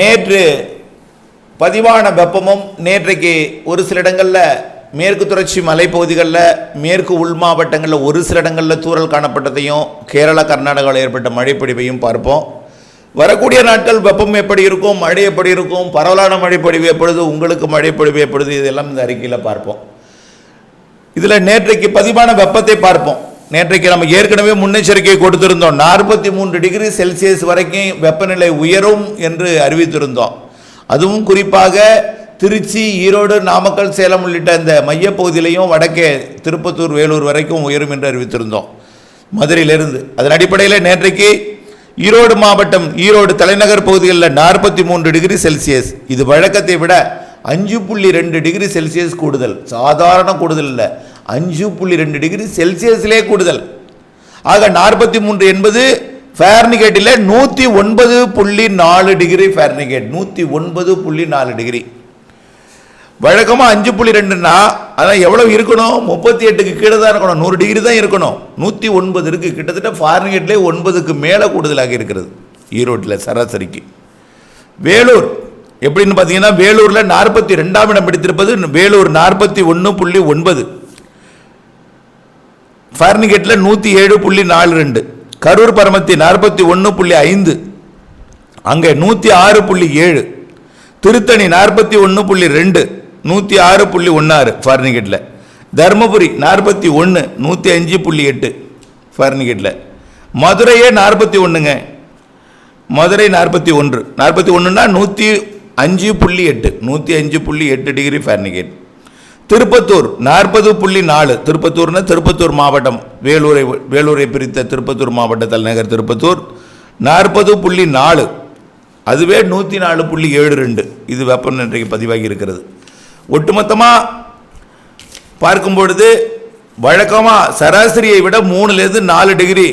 நேற்று பதிவான வெப்பமும் நேற்றைக்கு ஒரு சில இடங்களில் மேற்கு தொடர்ச்சி மலைப்பகுதிகளில் மேற்கு உள் மாவட்டங்களில் ஒரு சில இடங்களில் தூறல் காணப்பட்டதையும் கேரளா கர்நாடகாவில் ஏற்பட்ட மழைப்பொழிவையும் பார்ப்போம். வரக்கூடிய நாட்கள் வெப்பம் எப்படி இருக்கும் மழை எப்படி இருக்கும் பரவலான மழைப்பொழிவு எப்பொழுது உங்களுக்கு மழைப்பொழிவு எப்பொழுது இதெல்லாம் இந்த அறிக்கையில் பார்ப்போம். இதில் நேற்றைக்கு பதிவான வெப்பத்தை பார்ப்போம். நேற்றைக்கு நம்ம ஏற்கனவே முன்னெச்சரிக்கை கொடுத்திருந்தோம். நாற்பத்தி மூன்று டிகிரி செல்சியஸ் வரைக்கும் வெப்பநிலை உயரும் என்று அறிவித்திருந்தோம். அதுவும் குறிப்பாக திருச்சி ஈரோடு நாமக்கல் சேலம் உள்ளிட்ட இந்த மையப்பகுதியிலையும் வடக்கே திருப்பத்தூர் வேலூர் வரைக்கும் உயரும் என்று அறிவித்திருந்தோம். மதுரையிலிருந்து. அதன் அடிப்படையில் நேற்றைக்கு ஈரோடு மாவட்டம் ஈரோடு தலைநகர் பகுதிகளில் நாற்பத்தி மூன்று டிகிரி செல்சியஸ். இது வழக்கத்தை விட அஞ்சு புள்ளி ரெண்டு டிகிரி செல்சியஸ் கூடுதல். சாதாரண கூடுதல் இல்லை. அஞ்சு புள்ளி ரெண்டு டிகிரி செல்சியஸிலே கூடுதல். ஆக நாற்பத்தி மூன்று என்பது ஃபேர்னிகேட்டில் நூற்றி ஒன்பது புள்ளி நாலு டிகிரி ஃபேர்னிகேட் நூற்றி ஒன்பது புள்ளி நாலு டிகிரி. வழக்கமாக அஞ்சு புள்ளி ரெண்டுன்னா அதான் எவ்வளோ இருக்கணும்? முப்பத்தி எட்டுக்கு கீழே தான் இருக்கணும் நூறு டிகிரி தான் இருக்கணும். நூற்றி ஒன்பது இருக்குது கிட்டத்தட்ட ஃபாரின்கேட்லே ஒன்பதுக்கு மேலே கூடுதலாக இருக்கிறது ஈரோட்டில் சராசரிக்கு. வேலூர் எப்படின்னு பார்த்தீங்கன்னா வேலூரில் நாற்பத்தி ரெண்டாம் இடம் பிடித்திருப்பது வேலூர் நாற்பத்தி ஒன்று புள்ளி ஒன்பது. ஃபர்னிகேட்டில் நூற்றி ஏழு புள்ளி நாலு ரெண்டு. கரூர் பரமத்தி நாற்பத்தி ஒன்று புள்ளி ஐந்து. அங்கே நூற்றி ஆறு புள்ளி ஏழு. திருத்தணி நாற்பத்தி ஒன்று புள்ளி ரெண்டு. நூற்றி ஆறு புள்ளி ஒன்றாறு ஃபர்னிகேட்டில் தருமபுரி நாற்பத்தி ஒன்று நூற்றி அஞ்சு புள்ளி எட்டு ஃபர்னிகேட்டில் மதுரையே நாற்பத்தி ஒன்றுங்க மதுரை நாற்பத்தி ஒன்று. நாற்பத்தி ஒன்றுனா நூற்றி அஞ்சு புள்ளி எட்டு. நூற்றி அஞ்சு புள்ளி எட்டு டிகிரி ஃபர்னிகேட் திருப்பத்தூர் நாற்பது புள்ளி நாலு. திருப்பத்தூர்னா திருப்பத்தூர் மாவட்டம். வேலூரை வேலூரை பிரித்த திருப்பத்தூர் மாவட்ட தலைநகர் திருப்பத்தூர். நாற்பது புள்ளி நாலு. அதுவே நூற்றி நாலு புள்ளி ஏழு ரெண்டு. இது வெப்பம் இன்றைக்கு பதிவாகி இருக்கிறது. ஒட்டுமொத்தமாக பார்க்கும் பொழுது வழக்கமாக சராசரியை விட மூணுலேருந்து நாலு டிகிரி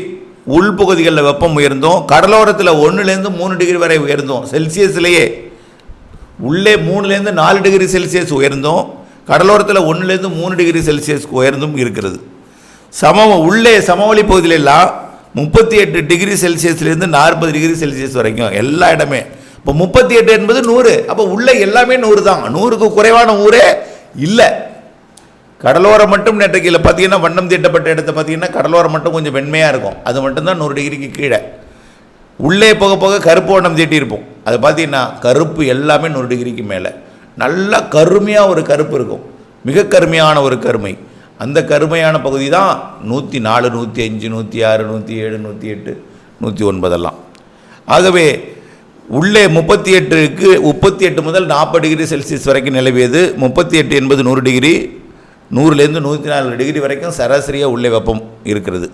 உள்பகுதிகளில் வெப்பம் உயர்ந்தோம். கடலோரத்தில் ஒன்றுலேருந்து மூணு டிகிரி வரை உயர்ந்தோம். செல்சியஸ்லேயே உள்ளே மூணுலேருந்து நாலு டிகிரி செல்சியஸ் உயர்ந்தோம். கடலோரத்தில் ஒன்றுலேருந்து மூணு டிகிரி செல்சியஸ் உயர்ந்தும் இருக்கிறது. சம உள்ளே சமவெளி பகுதியிலெல்லாம் முப்பத்தி எட்டு டிகிரி செல்சியஸ்லேருந்து நாற்பது டிகிரி செல்சியஸ் வரைக்கும் எல்லா இடமே. இப்போ முப்பத்தி எட்டு என்பது நூறு. அப்போ உள்ளே எல்லாமே நூறு தான். நூறுக்கு குறைவான ஊரே இல்லை. கடலோரம் மட்டும் நேற்றைக்கு இல்லை பார்த்தீங்கன்னா வண்ணம் தீட்டப்பட்ட இடத்த பார்த்தீங்கன்னா கடலோரம் மட்டும் கொஞ்சம் வெண்மையாக இருக்கும். அது மட்டும்தான் நூறு டிகிரிக்கு கீழே. உள்ளே போக போக கருப்பு வண்ணம் தீட்டியிருப்போம். அது பார்த்தீங்கன்னா கருப்பு எல்லாமே நூறு டிகிரிக்கு மேலே. நல்லா கருமையாக ஒரு கருப்பு இருக்கும். மிக கருமையான ஒரு கருமை. அந்த கருமையான பகுதி தான் நூற்றி நாலு நூற்றி அஞ்சு நூற்றி ஆறு நூற்றி ஏழு நூற்றி எட்டு நூற்றி ஒன்பதெல்லாம் ஆகவே உள்ளே முப்பத்தி எட்டுக்கு முப்பத்தி எட்டு முதல் நாற்பது டிகிரி செல்சியஸ் வரைக்கும் நிலவியது. முப்பத்தி எட்டு என்பது நூறு டிகிரி. நூறுலேருந்து நூற்றி நாலு டிகிரி வரைக்கும் சராசரியாக உள்ளே வெப்பம் இருக்கிறது.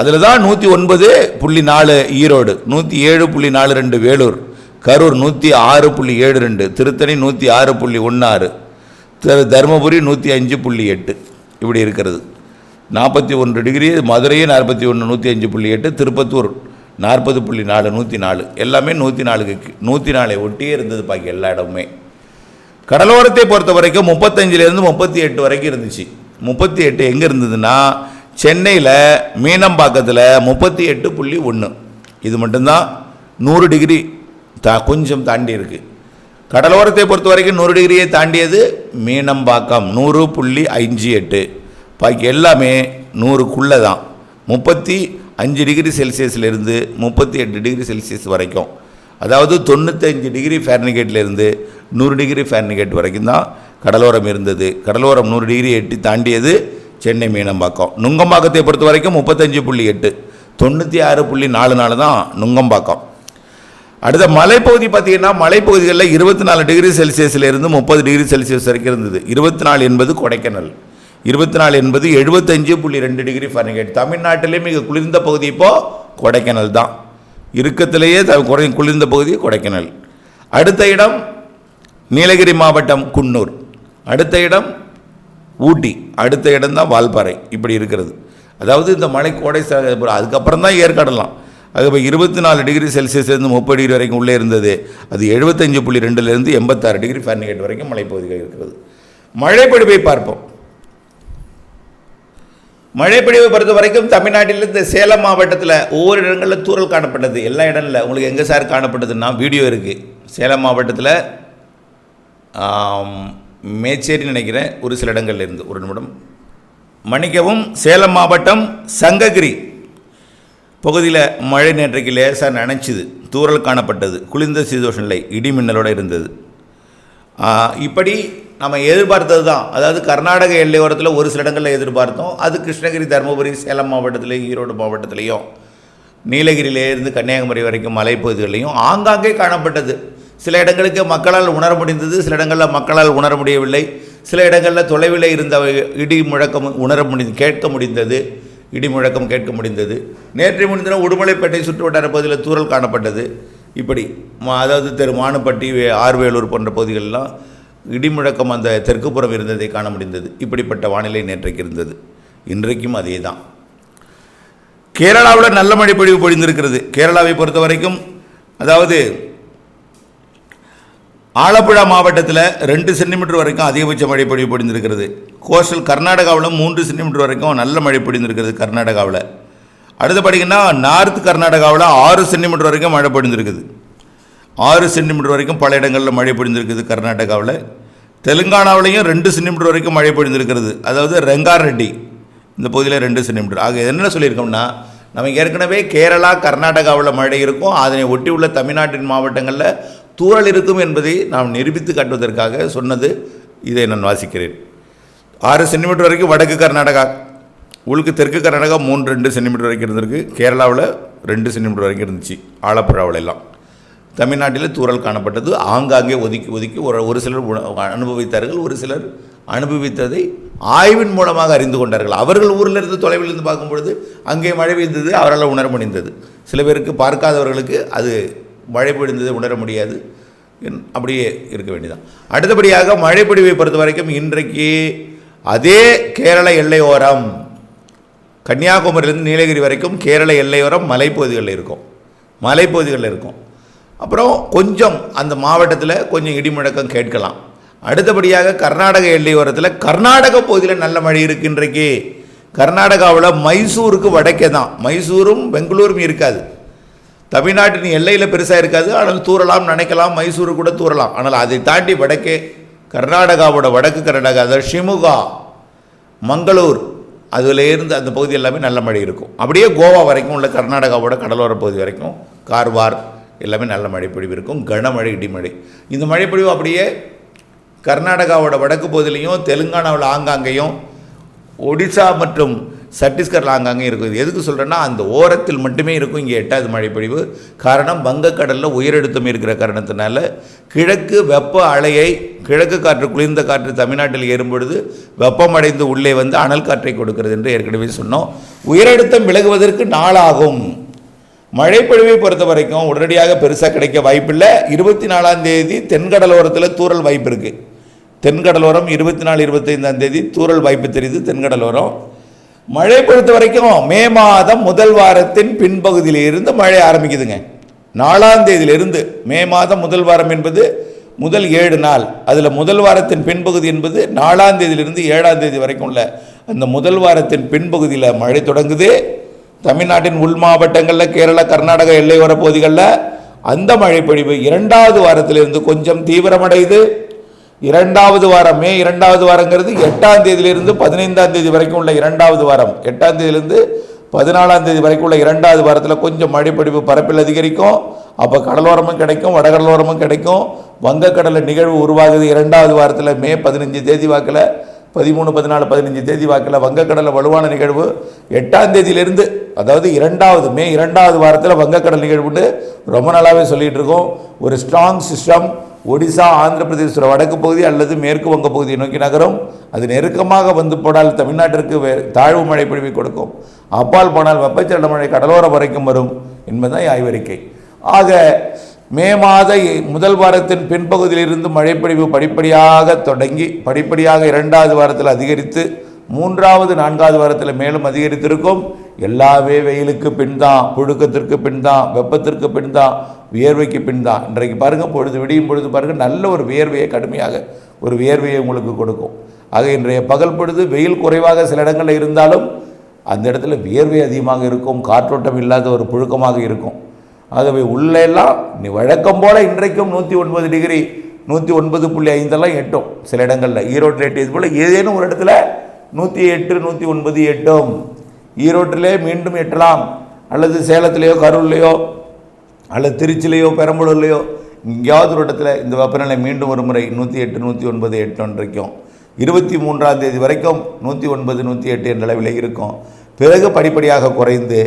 அதில் தான் நூற்றி ஒன்பது புள்ளி நாலு ஈரோடு நூற்றி ஏழு புள்ளி நாலு ரெண்டு வேலூர் கரூர் நூற்றி ஆறு புள்ளி ஏழு ரெண்டு திருத்தணி நூற்றி ஆறு புள்ளி ஒன்று ஆறு தருமபுரி நூற்றி அஞ்சு புள்ளி எட்டு. இப்படி இருக்கிறது. நாற்பத்தி ஒன்று டிகிரி மதுரையே நாற்பத்தி ஒன்று நூற்றி அஞ்சு புள்ளி எட்டு திருப்பத்தூர் நாற்பது புள்ளி நாலு நூற்றி நாலு. எல்லாமே நூற்றி நாலுக்கு நூற்றி நாலை ஒட்டியே இருந்தது பாக்கி எல்லா இடமுமே. கடலோரத்தை பொறுத்த வரைக்கும் முப்பத்தஞ்சிலேருந்து முப்பத்தி எட்டு வரைக்கும் இருந்துச்சு. முப்பத்தி எட்டு எங்கே இருந்ததுன்னா சென்னையில் மீனம்பாக்கத்தில் முப்பத்தி எட்டு புள்ளி ஒன்று இது மட்டும்தான் நூறு டிகிரி தா கொஞ்சம் தாண்டி இருக்குது கடலோரத்தை பொறுத்த வரைக்கும் நூறு டிகிரியை தாண்டியது மீனம்பாக்கம் நூறு புள்ளி அஞ்சு எட்டு. பாக்கி எல்லாமே நூறுக்குள்ளே தான். முப்பத்தி அஞ்சு டிகிரி செல்சியஸ்லேருந்து முப்பத்தி எட்டு டிகிரி செல்சியஸ் வரைக்கும். அதாவது தொண்ணூத்தஞ்சு டிகிரி ஃபேர்னிகேட்லேருந்து நூறு டிகிரி ஃபேர்னிகேட் வரைக்கும் தான் கடலோரம் இருந்தது. கடலோரம் நூறு டிகிரி எட்டி தாண்டியது சென்னை மீனம்பாக்கம். நுங்கம்பாக்கத்தை பொறுத்த வரைக்கும் முப்பத்தஞ்சு புள்ளி எட்டு. தொண்ணூற்றி ஆறு புள்ளி நாலு நாலு தான் நுங்கம்பாக்கம். அடுத்த மலைப்பகுதி பார்த்தீங்கன்னா மலைப்பகுதிகளில் இருபத்தி நாலு டிகிரி செல்சியஸ்லேருந்து முப்பது டிகிரி செல்சியஸ் வரைக்கும் இருந்தது. இருபத்தி நாலு என்பது கொடைக்கானல். இருபத்தி நாலு என்பது எழுபத்தஞ்சு புள்ளி ரெண்டு டிகிரி ஃபரன்ஹீட். தமிழ்நாட்டிலே மிக குளிர்ந்த பகுதி இப்போது கொடைக்கானல் தான். இருக்கத்திலேயே த- குறை குளிர்ந்த பகுதி கொடைக்கானல். அடுத்த இடம் நீலகிரி மாவட்டம் குன்னூர். அடுத்த இடம் ஊட்டி. அடுத்த இடம் தான் வால்பாறை. இப்படி இருக்கிறது. அதாவது இந்த மலை கோடை அதுக்கப்புறம் தான் ஏற்காடலாம் அது இப்போ இருபத்தி நாலு டிகிரி செல்சியஸ்லேருந்து முப்பது டிகிரி வரைக்கும் உள்ளே இருந்தது. அது எழுபத்தஞ்சு புள்ளி ரெண்டுலேருந்து எண்பத்தாறு டிகிரி ஃபேரன்ஹைட் வரைக்கும் மலைப்பகுதிகள் இருக்கிறது. மழைப்பொழிவை பார்ப்போம். மழைப்படிவை பொறுத்த வரைக்கும் தமிழ்நாட்டில் இந்த சேலம் மாவட்டத்தில் ஒவ்வொரு இடங்களில் தூரல் காணப்பட்டது. எல்லா இடம் இல்லை உங்களுக்கு எங்கே சார் காணப்பட்டதுன்னா வீடியோ இருக்குது சேலம் மாவட்டத்தில் மேச்சேரி நினைக்கிறேன் ஒரு சில இடங்கள்ல இருந்து. ஒரு நிமிடம். மன்னிக்கவும் சேலம் மாவட்டம் சங்ககிரி. பகுதியில் மழை நேற்றைக்கு லேசாக நினச்சிது தூறல் காணப்பட்டது. குளிர்ந்த சீதோஷ நிலை இடி மின்னலோடு இருந்தது. இப்படி நம்ம எதிர்பார்த்தது தான். அதாவது கர்நாடக எல்லையோரத்தில் ஒரு சில இடங்களில் எதிர்பார்த்தோம். அது கிருஷ்ணகிரி தருமபுரி சேலம் மாவட்டத்திலையும் ஈரோடு மாவட்டத்திலையும் நீலகிரியிலேருந்து கன்னியாகுமரி வரைக்கும் மலைப்பகுதிகளிலையும் ஆங்காங்கே காணப்பட்டது. சில இடங்களுக்கு மக்களால் உணர முடிந்தது சில இடங்களில் மக்களால் உணர முடியவில்லை. சில இடங்களில் தொலைவில் இருந்த இடி முழக்கம் உணர முடி கேட்க முடிந்தது. இடி முழக்கம் கேட்க முடிந்தது. நேற்று முன்தினம் உடுமலைப்பேட்டை சுற்றுவட்டார பகுதியில் தூரல் காணப்பட்டது. இப்படி மா- அதாவது தெரு மானுப்பட்டி வே- ஆர்வேலூர் போன்ற பகுதிகளெல்லாம் இடி முழக்கம் அந்த தெற்குப்புறம் இருந்ததை காண முடிந்தது. இப்படிப்பட்ட வானிலை நேற்றைக்கு இருந்தது. இன்றைக்கும் அதே தான் கேரளாவில் நல்ல மழை பொழிவு பொழிந்திருக்கிறது. கேரளாவை பொறுத்த வரைக்கும் அதாவது ஆலப்புழா மாவட்டத்தில் ரெண்டு சென்டிமீட்டர் வரைக்கும் அதிகபட்ச மழை பொழிவு பொழிந்திருக்கிறது. கோஸ்டல் கர்நாடகாவில் மூன்று சென்டிமீட்டர் வரைக்கும் நல்ல மழை பொழிந்திருக்கிறது கர்நாடகாவில். அடுத்து பார்த்தீங்கன்னா நார்த் கர்நாடகாவில் ஆறு சென்டிமீட்டர் வரைக்கும் மழை பொழிந்திருக்குது. ஆறு சென்டிமீட்டர் வரைக்கும் பல இடங்களில் மழை பொழிந்திருக்குது கர்நாடகாவில். தெலுங்கானாவிலையும் ரெண்டு சென்டிமீட்டர் வரைக்கும் மழை பொழிந்திருக்கிறது. அதாவது ரெங்காரெட்டி இந்த பகுதியில் ரெண்டு சென்டிமீட்டர். ஆக என்ன சொல்லியிருக்கோம்னா நம்ம ஏற்கனவே கேரளா கர்நாடகாவில் மழை இருக்கும். அதனை ஒட்டி உள்ள தமிழ்நாட்டின் மாவட்டங்களில் தூறல் இருக்கும் என்பதை நாம் நிரூபித்து காட்டுவதற்காக சொன்னது இதை நான் வாசிக்கிறேன். ஆறு சென்டிமீட்டர் வரைக்கும் வடக்கு கர்நாடகா உங்களுக்கு தெற்கு கர்நாடகா மூணு ரெண்டு சென்டிமீட்டர் வரைக்கும் இருந்திருக்கு. கேரளாவில் ரெண்டு சென்டிமீட்டர் வரைக்கும் இருந்துச்சு. ஆலப்புழாவில் எல்லாம். தமிழ்நாட்டில் தூறல் காணப்பட்டது. ஆங்காங்கே ஒதுக்கி ஒதுக்கி ஒரு ஒரு சிலர் உண- அனுபவித்தார்கள். ஒரு சிலர் அனுபவித்ததை ஆய்வின் மூலமாக அறிந்து கொண்டார்கள். அவர்கள் ஊரில் இருந்து தொலைவில் இருந்து பார்க்கும்பொழுது அங்கே மழை பெய்தது அவரால் உணர முடிந்தது. சில பேருக்கு பார்க்காதவர்களுக்கு அது மழை பொழிந்ததை உணர முடியாது. அப்படியே இருக்க வேண்டியதான் அடுத்தபடியாக மழைப்பொழிவை பொறுத்த வரைக்கும் இன்றைக்கு அதே கேரள எல்லையோரம் கன்னியாகுமரியிலேருந்து நீலகிரி வரைக்கும் கேரள எல்லையோரம் மலைப்பகுதிகளில் இருக்கும். மலைப்பகுதிகளில் இருக்கும். அப்புறம் கொஞ்சம் அந்த மாவட்டத்தில் கொஞ்சம் இடி முழக்கம் கேட்கலாம். அடுத்தபடியாக கர்நாடக எல்லையோரத்தில் கர்நாடக பகுதியில் நல்ல மழை இருக்கு இன்றைக்கு. கர்நாடகாவில் மைசூருக்கு வடக்கே தான் மைசூரும் பெங்களூரும் இருக்காது. தமிழ்நாட்டின் எல்லையில் பெருசாக இருக்காது. ஆனால் தூரலாம் நினைக்கலாம். மைசூரு கூட தூறலாம். ஆனால் அதை தாண்டி வடக்கே கர்நாடகாவோட வடக்கு கர்நாடகா அதாவது ஷிமுகா மங்களூர் அதுலேருந்து அந்த பகுதி எல்லாமே நல்ல மழை இருக்கும். அப்படியே கோவா வரைக்கும் உள்ள கர்நாடகாவோட கடலோர பகுதி வரைக்கும் கார்வார் எல்லாமே நல்ல மழைப்பொழிவு இருக்கும். கனமழை இடிமழை. இந்த மழைப்பொழிவு அப்படியே கர்நாடகாவோட வடக்கு பகுதியிலையும் தெலுங்கானாவில் ஆங்காங்கேயும் ஒடிசா மற்றும் சத்தீஸ்கரில் ஆங்காங்கே இருக்கும். இது எதுக்கு சொல்கிறேன்னா அந்த ஓரத்தில் மட்டுமே இருக்கும் இங்கே எட்டாவது மழைப்பொழிவு. காரணம் வங்கக்கடலில் உயரழுத்தம் இருக்கிற காரணத்தினால கிழக்கு வெப்ப அலையை கிழக்கு காற்று குளிர்ந்த காற்று தமிழ்நாட்டில் ஏறும்பொழுது வெப்பமடைந்து உள்ளே வந்து அனல் காற்றை கொடுக்கிறது என்று ஏற்கனவே சொன்னோம். உயரழுத்தம் விலகுவதற்கு நாளாகும். மழைப்பொழிவை பொறுத்த வரைக்கும் உடனடியாக பெருசாக கிடைக்க வாய்ப்பில்லை. இருபத்தி நாலாம் தேதி தென்கடலோரத்தில் தூரல் வாய்ப்பு இருக்குது தென்கடலோரம் இருபத்தி நாலு இருபத்தைந்தாம் தேதி தூரல் வாய்ப்பு தெரியுது. தென்கடலோரம் மழை பொறுத்த வரைக்கும் மே மாதம் முதல் வாரத்தின் பின்பகுதியிலிருந்து மழை ஆரம்பிக்குதுங்க. நாலாம் தேதியிலிருந்து மே மாதம் முதல் வாரம் என்பது முதல் ஏழு நாள். அதில் முதல் வாரத்தின் பின்பகுதி என்பது நாலாம் தேதியிலிருந்து ஏழாம் தேதி வரைக்கும் உள்ள அந்த முதல் வாரத்தின் பின்பகுதியில் மழை தொடங்குது. தமிழ்நாட்டின் உள் மாவட்டங்களில் கேரளா கர்நாடகா எல்லையோர பகுதிகளில் அந்த மழைப்பொழிவு இரண்டாவது வாரத்திலிருந்து கொஞ்சம் தீவிரமடையுது. இரண்டாவது வாரம் மே இரண்டாவது வாரங்கிறது எட்டாம் தேதியிலிருந்து பதினைந்தாம் தேதி வரைக்கும் உள்ள இரண்டாவது வாரம். எட்டாம் தேதியிலிருந்து பதினாலாம் தேதி வரைக்கும் உள்ள இரண்டாவது வாரத்தில் கொஞ்சம் மழைப்பிடிப்பு பரப்பில் அதிகரிக்கும். அப்போ கடலோரமும் கிடைக்கும் வடகடலோரமும் கிடைக்கும். வங்கக்கடலில் நிகழ்வு உருவாகுது இரண்டாவது வாரத்தில் மே பதினஞ்சு தேதி வாக்கில் பதிமூணு பதினாலு பதினஞ்சு தேதி வாக்கில் வங்கக்கடலில் வலுவான நிகழ்வு. எட்டாம் தேதியிலிருந்து அதாவது இரண்டாவது மே இரண்டாவது வாரத்தில் வங்கக்கடல் நிகழ்வுன்னு ரொம்ப நாளாகவே சொல்லிகிட்டு இருக்கோம். ஒரு ஸ்ட்ராங் சிஸ்டம் ஒடிசா ஆந்திர பிரதேச வடக்கு பகுதி அல்லது மேற்கு வங்க பகுதியை நோக்கி நகரும். அது நெருக்கமாக வந்து போனால் தமிழ்நாட்டிற்கு தாழ்வு மழை பொழிவை கொடுக்கும். அப்பால் போனால் வெப்பச்சலன மழை கடலோரம் வரைக்கும் வரும் என்பதுதான் ஆய்வறிக்கை. ஆக மே மாத முதல் வாரத்தின் பின்பகுதியிலிருந்து மழைப்பொழிவு படிப்படியாக தொடங்கி படிப்படியாக இரண்டாவது வாரத்தில் அதிகரித்து மூன்றாவது நான்காவது வாரத்தில் மேலும் அதிகரித்திருக்கும். எல்லாமே வெயிலுக்கு பின் தான் புழுக்கத்திற்கு பின் தான் வெப்பத்திற்கு பின் தான் வியர்வைக்கு பின் தான் இன்றைக்கு பாருங்கள் பொழுது விடியும் பொழுது பாருங்கள் நல்ல ஒரு வியர்வையை கடுமையாக ஒரு வியர்வையை உங்களுக்கு கொடுக்கும். ஆக இன்றைய பகல் பொழுது வெயில் குறைவாக சில இடங்களில் இருந்தாலும் அந்த இடத்துல வியர்வை அதிகமாக இருக்கும் காற்றோட்டம் இல்லாத ஒரு புழுக்கமாக இருக்கும். ஆகவே உள்ளெல்லாம் நீ வழக்கம் போல் இன்றைக்கும் நூற்றி ஒன்பது டிகிரி நூற்றி ஒன்பது புள்ளி ஐந்தெல்லாம் எட்டும் சில இடங்களில். ஈரோட்டில் எட்டியது போல் ஏதேனும் ஒரு இடத்துல நூற்றி எட்டு நூற்றி ஒன்பது எட்டும். ஈரோட்டிலே மீண்டும் எட்டலாம். அல்லது சேலத்திலேயோ கரூர்லேயோ அல்லது திருச்சிலேயோ பெரம்பலூர்லேயோ எங்கேயாவது ஒரு இடத்துல இந்த வெப்பநிலை மீண்டும் ஒரு முறை நூற்றி எட்டு நூற்றி ஒன்பது எட்டு இருக்கும் இருபத்தி மூன்றாம் தேதி வரைக்கும் நூற்றி ஒன்பது நூற்றி எட்டு என்ற அளவில் இருக்கும். பிறகு படிப்படியாக குறைந்து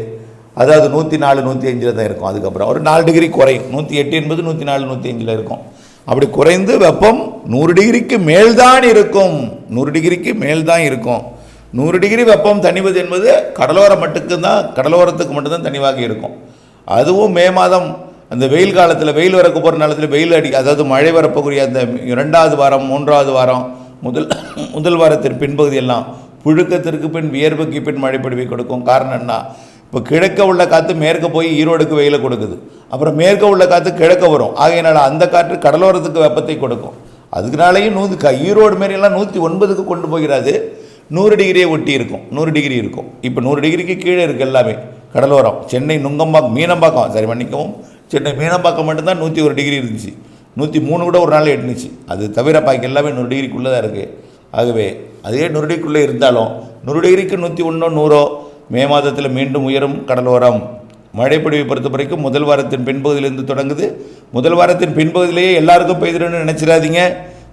அதாவது நூற்றி நாலு நூற்றி அஞ்சில் தான் இருக்கும். அதுக்கப்புறம் ஒரு நாலு டிகிரி குறையும். நூற்றி எட்டு என்பது நூற்றி நாலு நூற்றி அஞ்சில் இருக்கும். அப்படி குறைந்து வெப்பம் நூறு டிகிரிக்கு மேல்தான் இருக்கும். நூறு டிகிரிக்கு மேல்தான் இருக்கும். நூறு டிகிரி வெப்பம் தணிவது என்பது கடலோரம் மட்டும்தான் கடலோரத்துக்கு மட்டும்தான் தனிவாக இருக்கும். அதுவும் மே மாதம் அந்த வெயில் காலத்தில் வெயில் வரக்கு போகிற நேரத்தில் வெயில் அடி அதாவது மழை வரப்போக்கூடிய அந்த இரண்டாவது வாரம் மூன்றாவது வாரம் முதல் முதல் வாரத்தின் பின்பகுதியெல்லாம் புழுக்கத்திற்கு பின் வியர்வுக்கு பின் மழை பொழிவை கொடுக்கும். காரணம் என்ன? இப்போ கிழக்க உள்ள காற்று மேற்க போய் ஈரோடுக்கு வெயிலை கொடுக்குது. அப்புறம் மேற்க உள்ள காற்று கிழக்க வரும். ஆகையினால அந்த காற்று கடலோரத்துக்கு வெப்பத்தை கொடுக்கும். அதுக்குனாலேயும் நூறு ஈரோடு மாரியெல்லாம் நூற்றி ஒன்பதுக்கு கொண்டு போகிறாது. நூறு டிகிரியை ஒட்டி இருக்கும். நூறு டிகிரி இருக்கும். இப்போ நூறு டிகிரிக்கு கீழே இருக்குது எல்லாமே. கடலோரம் சென்னை நுங்கம்பாக்கம் மீனம்பாக்கம். சரி மன்னிக்கவும். சென்னை மீனம்பாக்கம் மட்டும்தான் நூற்றி ஒரு டிகிரி இருந்துச்சு. நூற்றி மூணு கூட ஒரு நாள் எட்டுனுச்சு. அது தவிர பாக்கி எல்லாமே நூறு டிகிரிக்குள்ளே தான் இருக்குது ஆகவே அதே நூறு டிகிரிக்குள்ளே இருந்தாலும் நூறு டிகிரிக்கு நூற்றி ஒன்றோ நூறோ மே மாதத்தில் மீண்டும் உயரும் கடலோரம். மழைப்பொழிவை பொறுத்த வரைக்கும் முதல் வாரத்தின் பின்பகுதியிலிருந்து தொடங்குது. முதல் வாரத்தின் பின்பகுதியிலேயே எல்லாருக்கும் பெய்திருன்னு நினச்சிடாதீங்க.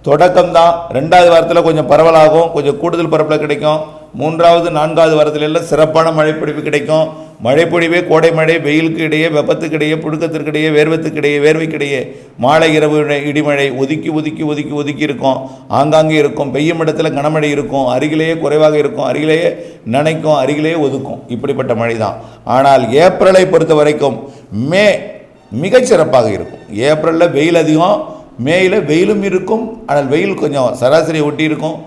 தொடக்கம் தான் ரெண்டாவது வாரத்தில் கொஞ்சம் பரவலாகும். கொஞ்சம் கூடுதல் பரப்பில் கிடைக்கும். மூன்றாவது நான்காவது வாரத்திலெல்லாம் சிறப்பான மழைப்பிடிப்பு கிடைக்கும். மழைப்பொழிவே கோடை மழை வெயிலுக்கு இடையே வெப்பத்துக்கு இடையே புழுக்கத்திற்கு இடையே வேர்வத்துக்கு இடையே வேர்வைக்கு இடையே மாலை இரவு இடிமழை ஒதுக்கி ஒதுக்கி ஒதுக்கி ஒதுக்கி இருக்கும். ஆங்காங்கே இருக்கும். பெய்யும் இடத்துல கனமழை இருக்கும். அருகிலேயே குறைவாக இருக்கும். அருகிலேயே நனைக்கும். அருகிலேயே ஒதுக்கும். இப்படிப்பட்ட மழை தான் ஆனால் ஏப்ரலை பொறுத்த வரைக்கும் மே மிகச்சிறப்பாக இருக்கும். ஏப்ரலில் வெயில் அதிகம். மேயில் வெயிலும் இருக்கும். ஆனால் வெயில் கொஞ்சம் சராசரியை ஒட்டி இருக்கும்.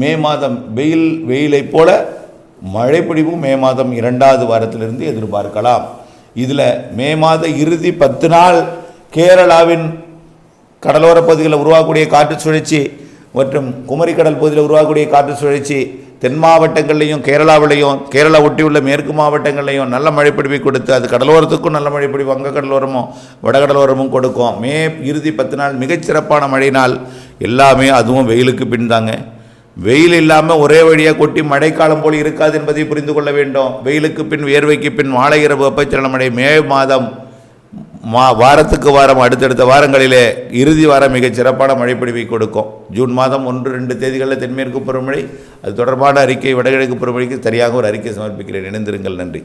மே மாதம் வெயில் வெயிலைப் போல மழைப்பொழிவும் மே மாதம் இரண்டாவது வாரத்திலிருந்து எதிர்பார்க்கலாம். இதில் மே மாத இறுதி பத்து நாள் கேரளாவின் கடலோரப் பகுதிகளில் உருவாகக்கூடிய காற்று சுழற்சி மற்றும் குமரிக்கடல் பகுதியில் உருவாகக்கூடிய காற்று சுழற்சி தென் மாவட்டங்கள்லையும் கேரளாவிலையும் கேரளா ஒட்டியுள்ள மேற்கு மாவட்டங்கள்லையும் நல்ல மழைப்பொழிவை கொடுத்து அது கடலோரத்துக்கும் நல்ல மழைப்பொழிவு வங்க கடலோரமும் வடகடலோரமும் கொடுக்கும். மே இறுதி பத்து நாள் மிகச்சிறப்பான மழை நாள் எல்லாமே அதுவும் வெயிலுக்கு பின் தாங்க வெயில் இல்லாமல் ஒரே வழியாக கொட்டி மழைக்காலம் போல் இருக்காது என்பதை புரிந்து கொள்ள வேண்டும். வெயிலுக்கு பின் வியர்வைக்கு பின் மாலை இரவு வெப்பச்சலன மழை மே மாதம் மா வாரத்துக்கு வாரம் அடுத்தடுத்த வாரங்களிலே இறுதி வாரம் மிகச் சிறப்பான மழைப்பொழிவை கொடுக்கும். ஜூன் மாதம் ஒன்று ரெண்டு தேதிகளில் தென்மேற்கு பருவமழை அது தொடர்பான அறிக்கை வடகிழக்கு பருவமழைக்கு சரியாக ஒரு அறிக்கை சமர்ப்பிக்கிறேன். இணைந்திருங்கள். நன்றி.